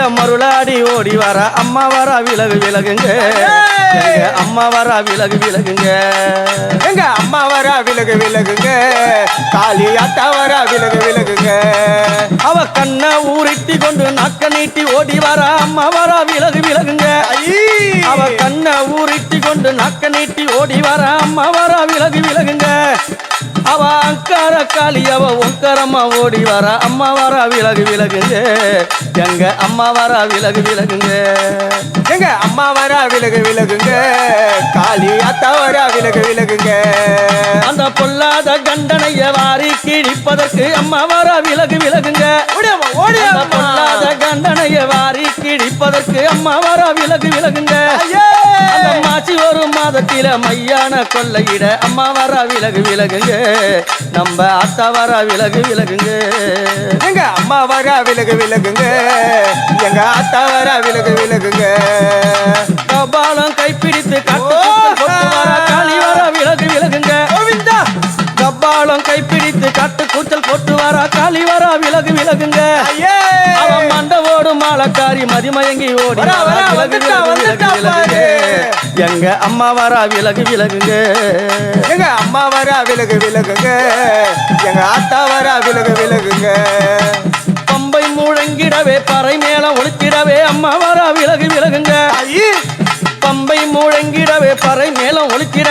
ஓடி வர அம்மா வர விலகு விலகுங்க. அம்மா வர விலகு விலகுங்க. எங்க அம்மா வரா விலகு விலகுங்க. காளி ஆத்தா வரா விலகு விலகுங்க. அவ கண்ணை ஊறிட்டி கொண்டு நாக்க நீட்டி ஓடி வர அம்மா வர விலகு விலகுங்க. அவ கண்ணை ஊறிட்டி கொண்டு நாக்க நீட்டி ஓடி வர அம்மா வர அங்கார காளி அவ ஒங்கரம்மா ஓடி வர. அம்மா வர விலகு விலகுங்க. எங்க அம்மா வர விலகு விலகுங்க. எங்க அம்மா வரா விலகு விலகுங்க. காளி ஆத்தா வரா விலகு விலகுங்க. அந்த பொல்லாத கண்டனைய வாரி கிழிப்பதற்கு அம்மா வர விலகு விலகுங்க. பொல்லாத கண்டனைய வாரி கிழிப்பதற்கு அம்மா வர விலகு விலகுங்க. அந்த மாசி ஒரு மாதத்தில மையான கொள்ளையிட அம்மா வர விலகு விலகுங்க. நம்ம அத்தா வர விலகு விலகுங்க. எங்க அம்மா வரா விலகு விலகுங்க. எங்க ஆத்தா வரா விலகு விலகுங்க. கபாலம் கைப்பிடித்து காளி வர விலகு விலகுங்க. கோவிந்தா! கபாலம் கைப்பிடித்து காட்டு கூச்சல் போட்டு வர காளி வர விலகு விலகுங்க. ஐயே! அவன் மண்டவோடு மாலக்காரி மதிமயங்கி ஓடி விலகுங்க. அம்மா வரா விலகு விலகுங்க. எங்க அம்மா வரா விலகு விலகுங்க. எங்க ஆத்தா வரா விலகு விலகுங்க. பம்பை முழங்கிடவே பறை மேல ஒழித்திடவே அம்மா வரா விலகு விலகுங்க. பம்பை முழங்கிடவே பறை மேல ஒழித்திடவே.